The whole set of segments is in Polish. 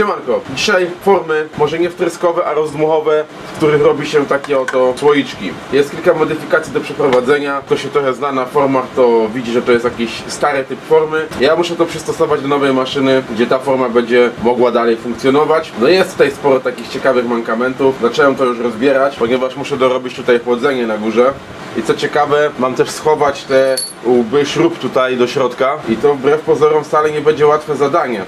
Siemanko, dzisiaj formy, może nie wtryskowe, a rozdmuchowe, w których robi się takie oto słoiczki. Jest kilka modyfikacji do przeprowadzenia. Kto się trochę zna na formach, to widzi, że to jest jakiś stary typ formy. Ja muszę to przystosować do nowej maszyny, gdzie ta forma będzie mogła dalej funkcjonować. No jest tutaj sporo takich ciekawych mankamentów. Zacząłem to już rozbierać, ponieważ muszę dorobić tutaj chłodzenie na górze. I co ciekawe, mam też schować te łby śrub tutaj do środka i to wbrew pozorom wcale nie będzie łatwe zadanie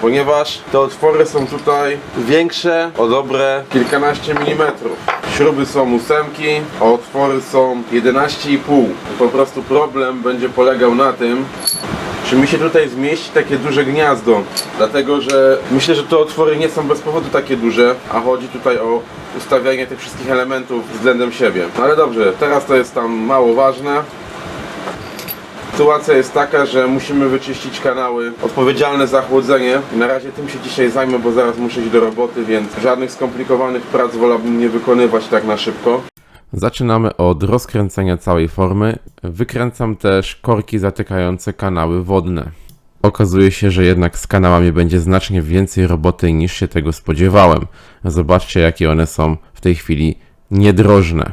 ponieważ te otwory są tutaj większe o dobre kilkanaście milimetrów. Śruby są ósemki, a otwory są 11,5. Po prostu problem będzie polegał na tym, czy mi się tutaj zmieści takie duże gniazdo. Dlatego, że myślę, że te otwory nie są bez powodu takie duże, a chodzi tutaj o ustawianie tych wszystkich elementów względem siebie. No ale dobrze, teraz to jest tam mało ważne. Sytuacja jest taka, że musimy wyczyścić kanały odpowiedzialne za chłodzenie. Na razie tym się dzisiaj zajmę, bo zaraz muszę iść do roboty, więc żadnych skomplikowanych prac wolałbym nie wykonywać tak na szybko. Zaczynamy od rozkręcenia całej formy. Wykręcam też korki zatykające kanały wodne. Okazuje się, że jednak z kanałami będzie znacznie więcej roboty niż się tego spodziewałem. Zobaczcie, jakie one są w tej chwili niedrożne.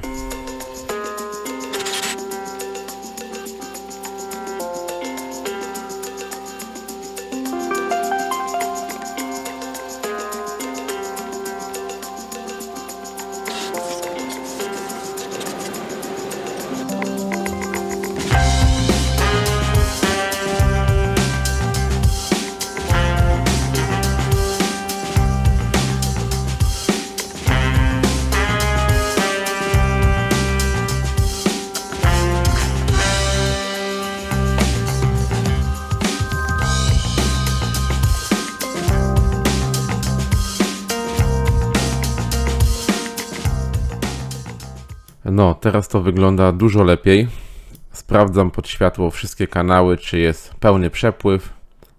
No, teraz to wygląda dużo lepiej. Sprawdzam pod światło wszystkie kanały, czy jest pełny przepływ,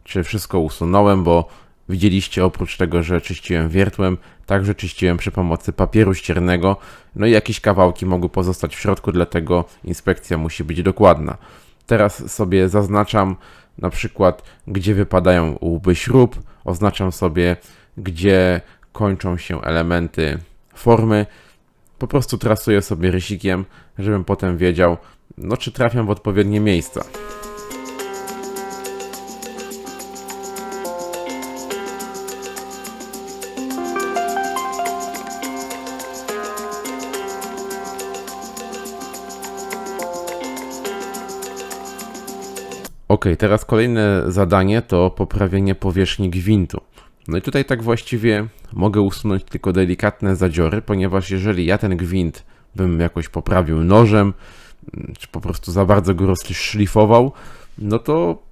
czy wszystko usunąłem, bo widzieliście oprócz tego, że czyściłem wiertłem, także czyściłem przy pomocy papieru ściernego, no i jakieś kawałki mogły pozostać w środku, dlatego inspekcja musi być dokładna. Teraz sobie zaznaczam na przykład, gdzie wypadają łby śrub, oznaczam sobie, gdzie kończą się elementy formy, po prostu trasuję sobie rysikiem, żebym potem wiedział, no czy trafiam w odpowiednie miejsca. Ok, teraz kolejne zadanie to poprawienie powierzchni gwintu. No i tutaj tak właściwie mogę usunąć tylko delikatne zadziory, ponieważ jeżeli ja ten gwint bym jakoś poprawił nożem, mm, czy po prostu za bardzo go rozszlifował, no to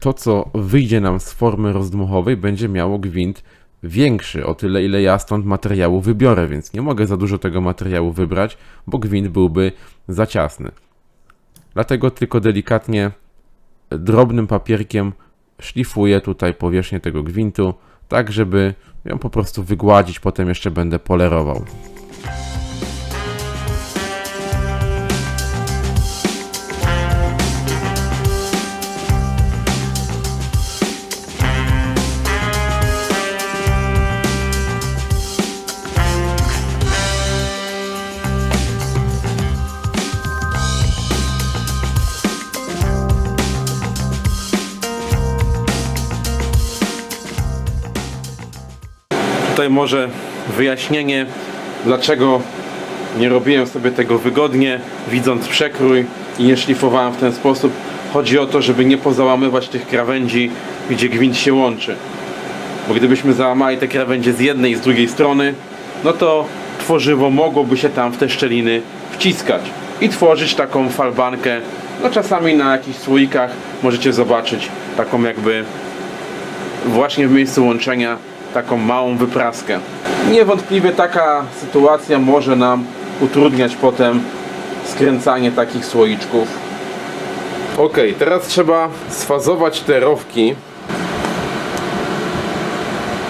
to, co wyjdzie nam z formy rozdmuchowej, będzie miało gwint większy, o tyle ile ja stąd materiału wybiorę, więc nie mogę za dużo tego materiału wybrać, bo gwint byłby za ciasny. Dlatego tylko delikatnie drobnym papierkiem szlifuję tutaj powierzchnię tego gwintu, tak żeby ją po prostu wygładzić, potem jeszcze będę polerował. Tutaj może wyjaśnienie, dlaczego nie robiłem sobie tego wygodnie, widząc przekrój i nie szlifowałem w ten sposób. Chodzi o to, żeby nie pozałamywać tych krawędzi, gdzie gwint się łączy. Bo gdybyśmy załamali te krawędzie z jednej i z drugiej strony, no to tworzywo mogłoby się tam w te szczeliny wciskać i tworzyć taką falbankę. No czasami na jakichś słoikach możecie zobaczyć taką jakby właśnie w miejscu łączenia taką małą wypraskę. Niewątpliwie taka sytuacja może nam utrudniać potem skręcanie takich słoiczków. Ok, teraz trzeba sfazować te rowki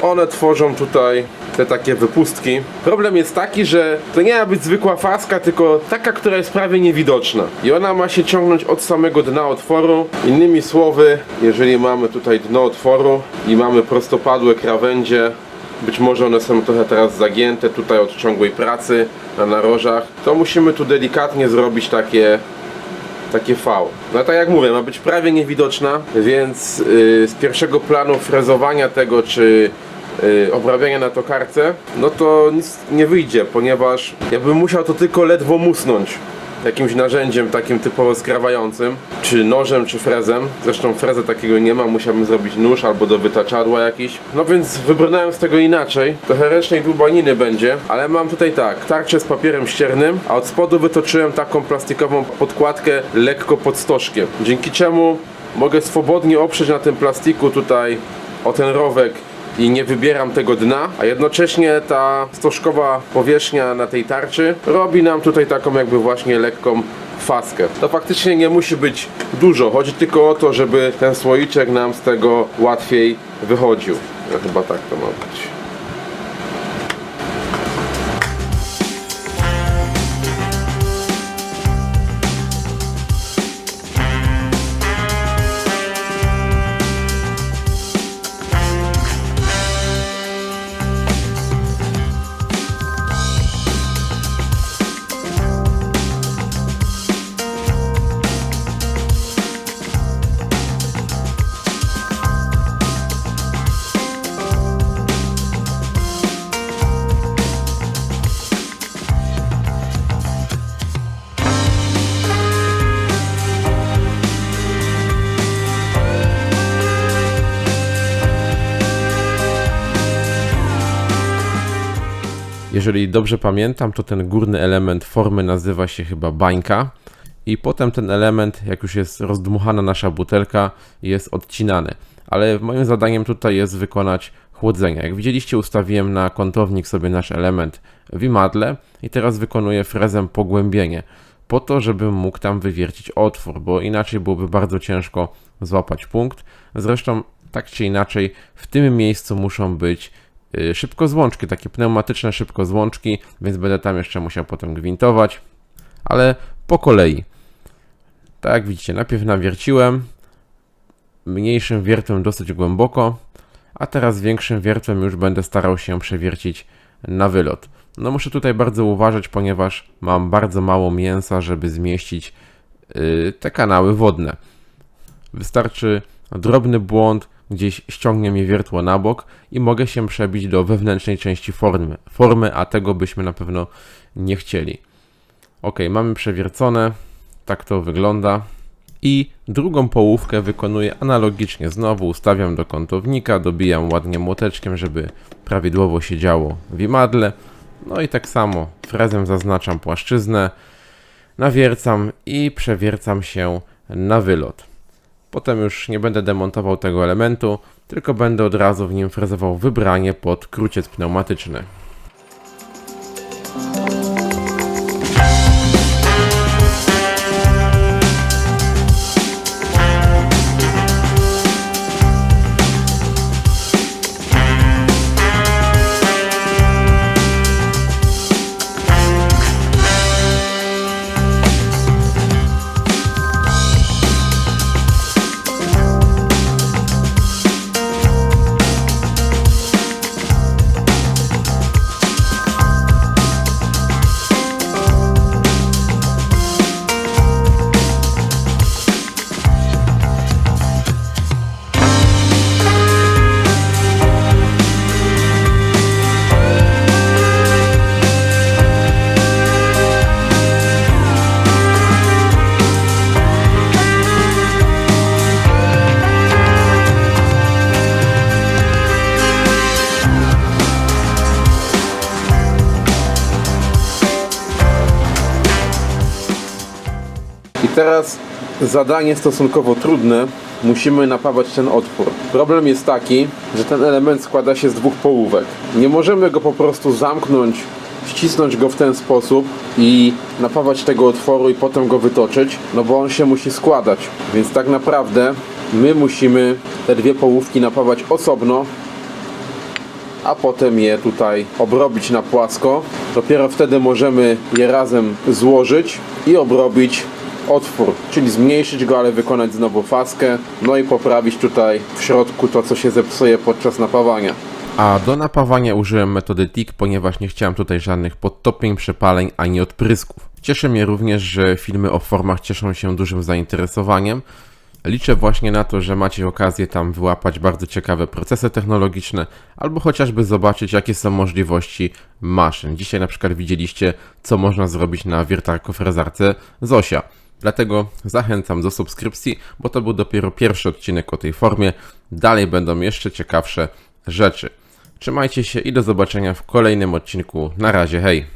one tworzą tutaj te takie wypustki. Problem jest taki, że to nie ma być zwykła faska, tylko taka, która jest prawie niewidoczna. I ona ma się ciągnąć od samego dna otworu. Innymi słowy, jeżeli mamy tutaj dno otworu i mamy prostopadłe krawędzie, być może one są trochę teraz zagięte tutaj od ciągłej pracy na narożach, to musimy tu delikatnie zrobić takie takie V. No tak jak mówię, ma być prawie niewidoczna, więc yy, z pierwszego planu frezowania tego, czy obrabiania na tokarce, no to nic nie wyjdzie, ponieważ ja bym musiał to tylko ledwo musnąć jakimś narzędziem takim typowo skrawającym, czy nożem, czy frezem. Zresztą frezę takiego nie ma, musiałbym zrobić nóż albo do wytaczadła jakiś. No więc wybrnąłem z tego inaczej. Trochę ręcznej dłubaniny będzie, ale mam tutaj tak, tarczę z papierem ściernym, a od spodu wytoczyłem taką plastikową podkładkę lekko pod stożkiem. Dzięki czemu mogę swobodnie oprzeć na tym plastiku tutaj o ten rowek i nie wybieram tego dna, a jednocześnie ta stożkowa powierzchnia na tej tarczy robi nam tutaj taką jakby właśnie lekką faskę. To faktycznie nie musi być dużo, chodzi tylko o to, żeby ten słoiczek nam z tego łatwiej wychodził. Ja chyba tak to ma być. Jeżeli dobrze pamiętam, to ten górny element formy nazywa się chyba bańka. I potem ten element, jak już jest rozdmuchana nasza butelka, jest odcinany. Ale moim zadaniem tutaj jest wykonać chłodzenie. Jak widzieliście, ustawiłem na kątownik sobie nasz element w imadle i teraz wykonuję frezem pogłębienie. Po to, żebym mógł tam wywiercić otwór, bo inaczej byłoby bardzo ciężko złapać punkt. Zresztą, tak czy inaczej, w tym miejscu muszą być szybkozłączki, takie pneumatyczne szybkozłączki, więc będę tam jeszcze musiał potem gwintować, ale po kolei. Tak jak widzicie, najpierw nawierciłem, mniejszym wiertłem dosyć głęboko, a teraz większym wiertłem już będę starał się przewiercić na wylot. No muszę tutaj bardzo uważać, ponieważ mam bardzo mało mięsa, żeby zmieścić y, te kanały wodne. Wystarczy drobny błąd, gdzieś ściągnie mi wiertło na bok i mogę się przebić do wewnętrznej części formy, formy a tego byśmy na pewno nie chcieli. Ok, mamy przewiercone, tak to wygląda. I drugą połówkę wykonuję analogicznie. Znowu ustawiam do kątownika, dobijam ładnie młoteczkiem, żeby prawidłowo się działo w imadle. No i tak samo frezem zaznaczam płaszczyznę, nawiercam i przewiercam się na wylot. Potem już nie będę demontował tego elementu, tylko będę od razu w nim frezował wybranie pod kruciec pneumatyczny. Teraz zadanie stosunkowo trudne. Musimy napawać ten otwór. Problem jest taki, że ten element składa się z dwóch połówek. Nie możemy go po prostu zamknąć, ścisnąć go w ten sposób i napawać tego otworu i potem go wytoczyć, no bo on się musi składać. Więc tak naprawdę my musimy te dwie połówki napawać osobno a potem je tutaj obrobić na płasko. Dopiero wtedy możemy je razem złożyć i obrobić otwór, czyli zmniejszyć go, ale wykonać znowu faskę, no i poprawić tutaj w środku to, co się zepsuje podczas napawania. A do napawania użyłem metody TIK, ponieważ nie chciałem tutaj żadnych podtopień, przepaleń ani odprysków. Cieszy mnie również, że filmy o formach cieszą się dużym zainteresowaniem. Liczę właśnie na to, że macie okazję tam wyłapać bardzo ciekawe procesy technologiczne, albo chociażby zobaczyć, jakie są możliwości maszyn. Dzisiaj na przykład widzieliście, co można zrobić na wiertarkofrezarce Zosia. Dlatego zachęcam do subskrypcji, bo to był dopiero pierwszy odcinek o tej formie. Dalej będą jeszcze ciekawsze rzeczy. Trzymajcie się i do zobaczenia w kolejnym odcinku. Na razie, hej!